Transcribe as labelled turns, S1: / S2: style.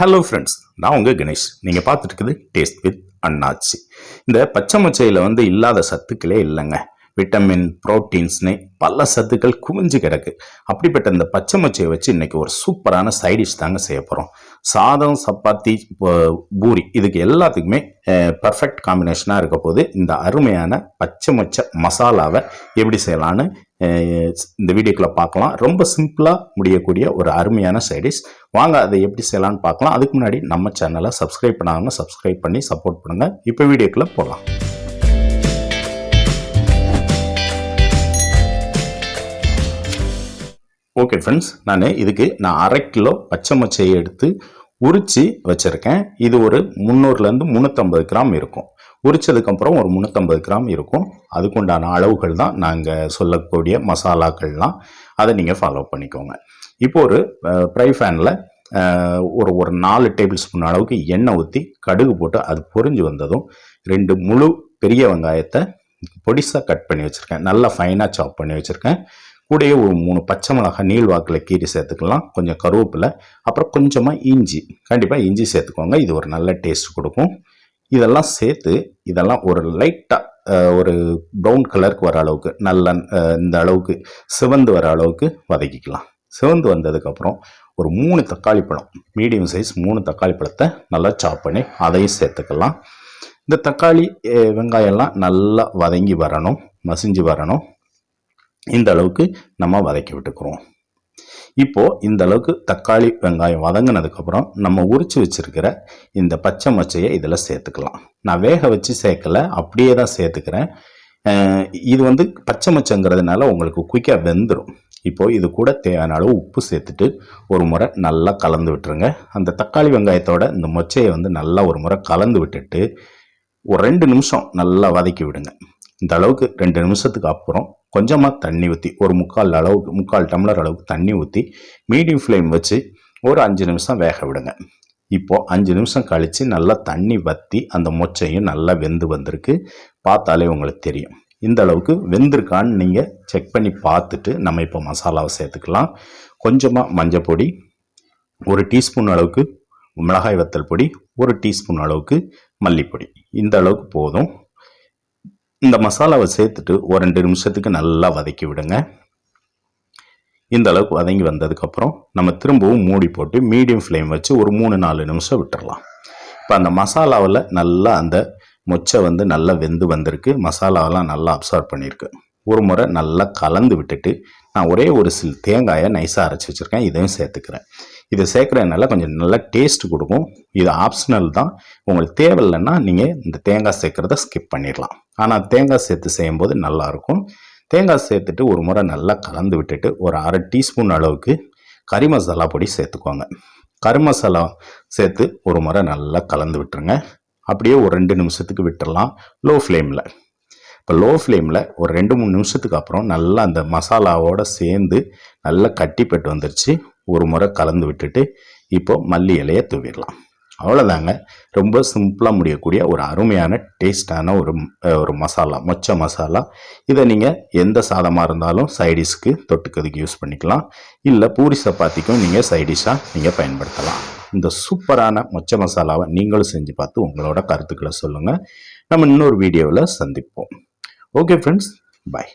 S1: Hello friends நான் உங்கள் கணேஷ். நீங்கள் பார்த்துட்டு இருக்குது டேஸ்ட் வித் அண்ணாச்சி. இந்த பச்சை மொச்சையில் வந்து இல்லாத சத்துக்களே இல்லைங்க. விட்டமின் ப்ரோட்டீன்ஸ்னு பல சத்துக்கள் குவிஞ்சு கிடக்கு. அப்படிப்பட்ட இந்த பச்சை மொச்சையை வச்சு இன்னைக்கு ஒரு சூப்பரான சைடிஷ் தாங்க செய்ய போகிறோம் சாதம் சப்பாத்தி பூரி இதுக்கு எல்லாத்துக்குமே பர்ஃபெக்ட் காம்பினேஷனாக இருக்க போது இந்த அருமையான பச்சை மொச்ச மசாலாவை எப்படி செய்யலான்னு இந்த வீடியோக்குள்ள பார்க்கலாம். ரொம்ப சிம்பிளாக முடியக்கூடிய ஒரு அருமையான சைடிஷ் வாங்க அதை எப்படி செய்யலான்னு பார்க்கலாம். அதுக்கு முன்னாடி நம்ம சேனலை சப்ஸ்கிரைப் பண்ணாங்க சப்ஸ்கிரைப் பண்ணி சப்போர்ட் பண்ணுங்கள் இப்போ வீடியோக்குள்ள போகலாம் ஓகே ஃப்ரெண்ட்ஸ் நான் இதுக்கு நான் அரை கிலோ பச்சை மொச்சையை எடுத்து உரிச்சு வச்சுருக்கேன். இது ஒரு முந்நூறுலேருந்து முந்நூற்றம்பது கிராம் இருக்கும். உரிச்சதுக்கப்புறம் ஒரு முந்நூற்றம்பது கிராம் இருக்கும். அதுக்குண்டான அளவுகள் தான் நாங்கள் சொல்லக்கூடிய மசாலாக்கள்லாம். அதை நீங்கள் ஃபாலோ பண்ணிக்கோங்க. இப்போ ஒரு ஃப்ரை ஃபேனில் ஒரு ஒரு நாலு டேபிள் ஸ்பூன் அளவுக்கு எண்ணெய் ஊற்றி கடுகு போட்டு அது பொரிஞ்சு வந்ததும் ரெண்டு முழு பெரிய வெங்காயத்தை பொடிசாக கட் பண்ணி வச்சுருக்கேன். நல்லா ஃபைனாக சாப் பண்ணி வச்சுருக்கேன். கூடயே ஒரு மூணு பச்சை மிளகாய் நீள் வாக்கில் கீரி சேர்த்துக்கலாம். கொஞ்சம் கருவேப்பிலை அப்புறம் கொஞ்சமாக இஞ்சி. கண்டிப்பாக இஞ்சி சேர்த்துக்கோங்க. இது ஒரு நல்ல டேஸ்ட் கொடுக்கும். இதெல்லாம் சேர்த்து இதெல்லாம் ஒரு லைட்டாக ஒரு ப்ரௌன் கலருக்கு வர அளவுக்கு நல்ல இந்த அளவுக்கு சிவந்து வர அளவுக்கு வதக்கிக்கலாம். சிவந்து வந்ததுக்கப்புறம் ஒரு மூணு தக்காளி பழம் மீடியம் சைஸ் மூணு தக்காளி பழத்தை நல்லா சாப் பண்ணி அதையும் சேர்த்துக்கலாம். இந்த தக்காளி வெங்காயம்லாம் நல்லா வதங்கி வரணும் மசிஞ்சு வரணும். இந்த அளவுக்கு நம்ம வதக்கி விட்டுக்கிறோம். இப்போ இந்த அளவுக்கு தக்காளி வெங்காயம் வதங்கினதுக்கப்புறம் நம்ம உரிச்சு வச்சிருக்கிற இந்த பச்சை மொச்சையை இதில் சேர்த்துக்கலாம். நான் வேக வச்சு சேர்க்கல அப்படியே தான் சேர்த்துக்கிறேன். இது வந்து பச்சை மொச்சங்கிறதுனால உங்களுக்கு குயிக்காக வெந்துடும் இப்போது இது கூட தேவையான அளவு உப்பு சேர்த்துட்டு ஒரு முறை நல்லா கலந்து விட்டுருங்க. அந்த தக்காளி வெங்காயத்தோட இந்த மொச்சையை வந்து நல்லா ஒரு முறை கலந்து விட்டுட்டு ஒரு ரெண்டு நிமிஷம் நல்லா வதக்கி விடுங்க. இந்த அளவுக்கு ரெண்டு நிமிஷத்துக்கு அப்புறம் கொஞ்சமாக தண்ணி ஊற்றி ஒரு முக்கால் அளவுக்கு முக்கால் டம்ளர் அளவுக்கு தண்ணி ஊற்றி மீடியம் ஃப்ளேம் வச்சு ஒரு அஞ்சு நிமிஷம் வேக விடுங்க. இப்போது அஞ்சு நிமிஷம் கழித்து நல்லா தண்ணி வற்றி அந்த மொச்சையும் நல்லா வெந்து வந்திருக்கு. பார்த்தாலே உங்களுக்கு தெரியும். இந்த அளவுக்கு வெந்திருக்கான்னு நீங்கள் செக் பண்ணி பார்த்துட்டு நம்ம இப்போ மசாலாவை சேர்த்துக்கலாம். கொஞ்சமாக மஞ்சள் பொடி ஒரு டீஸ்பூன் அளவுக்கு மிளகாய் வத்தல் பொடி ஒரு டீஸ்பூன் அளவுக்கு மல்லிப்பொடி. இந்த அளவுக்கு போதும். இந்த மசாலாவை சேர்த்துட்டு ஒரு ரெண்டு நிமிஷத்துக்கு நல்லா வதக்கி விடுங்க. இந்த அளவுக்கு வதங்கி வந்ததுக்கப்புறம் நம்ம திரும்பவும் மூடி போட்டு மீடியம் ஃப்ளேம் வச்சு ஒரு மூணு நாலு நிமிஷம் விட்டுறலாம். இப்போ அந்த மசாலாவில் நல்லா அந்த மொச்சை வந்து நல்லா வெந்து வந்திருக்கு. மசாலாவெல்லாம் நல்லா அப்சர்வ் பண்ணியிருக்கு. ஒரு முறை நல்லா கலந்து விட்டுட்டு நான் ஒரே ஒரு சில் தேங்காயை நைஸாக அரைச்சி வச்சுருக்கேன். இதையும் சேர்த்துக்கிறேன். இதை சேர்க்குறதுனால கொஞ்சம் நல்லா டேஸ்ட் கொடுக்கும். இது ஆப்ஷனல் தான். உங்களுக்கு தேவையில்லைன்னா நீங்கள் இந்த தேங்காய் சேர்க்குறத ஸ்கிப் பண்ணிடலாம். ஆனால் தேங்காய் சேர்த்து செய்யும்போது நல்லாயிருக்கும். தேங்காய் சேர்த்துட்டு ஒரு முறை நல்லா கலந்து விட்டுட்டு ஒரு அரை டீஸ்பூன் அளவுக்கு கறி மசாலா பொடி சேர்த்துக்கோங்க. கறி மசாலா சேர்த்து ஒரு முறை நல்லா கலந்து விட்டுருங்க. அப்படியே ஒரு ரெண்டு நிமிஷத்துக்கு விட்டுடலாம். லோ. ஃப்ளேமில் இப்போ லோ ஃப்ளேமில் ஒரு ரெண்டு மூணு நிமிஷத்துக்கு அப்புறம் நல்லா அந்த மசாலாவோடு சேர்ந்து நல்லா கட்டிப்பட்டு வந்துருச்சு. ஒரு முறை கலந்து விட்டுட்டு இப்போ மல்லி இலையை தூவிடலாம். அவ்வளோதாங்க ரொம்ப சிம்பிளாக முடியக்கூடிய ஒரு அருமையான டேஸ்டான ஒரு ஒரு மசாலா மொச்ச மசாலா. இதை நீங்கள் எந்த சாதமாக இருந்தாலும் சைடிஷ்க்கு தொட்டுக்கிறதுக்கு யூஸ் பண்ணிக்கலாம். இல்லை பூரி சப்பாத்திக்கும் நீங்கள் சைடிஷாக நீங்கள் பயன்படுத்தலாம். இந்த சூப்பரான மொச்ச மசாலாவை நீங்களும் செஞ்சு பார்த்து உங்களோட கருத்துக்களை சொல்லுங்கள் நம்ம இன்னொரு வீடியோவில் சந்திப்போம். Okay friends bye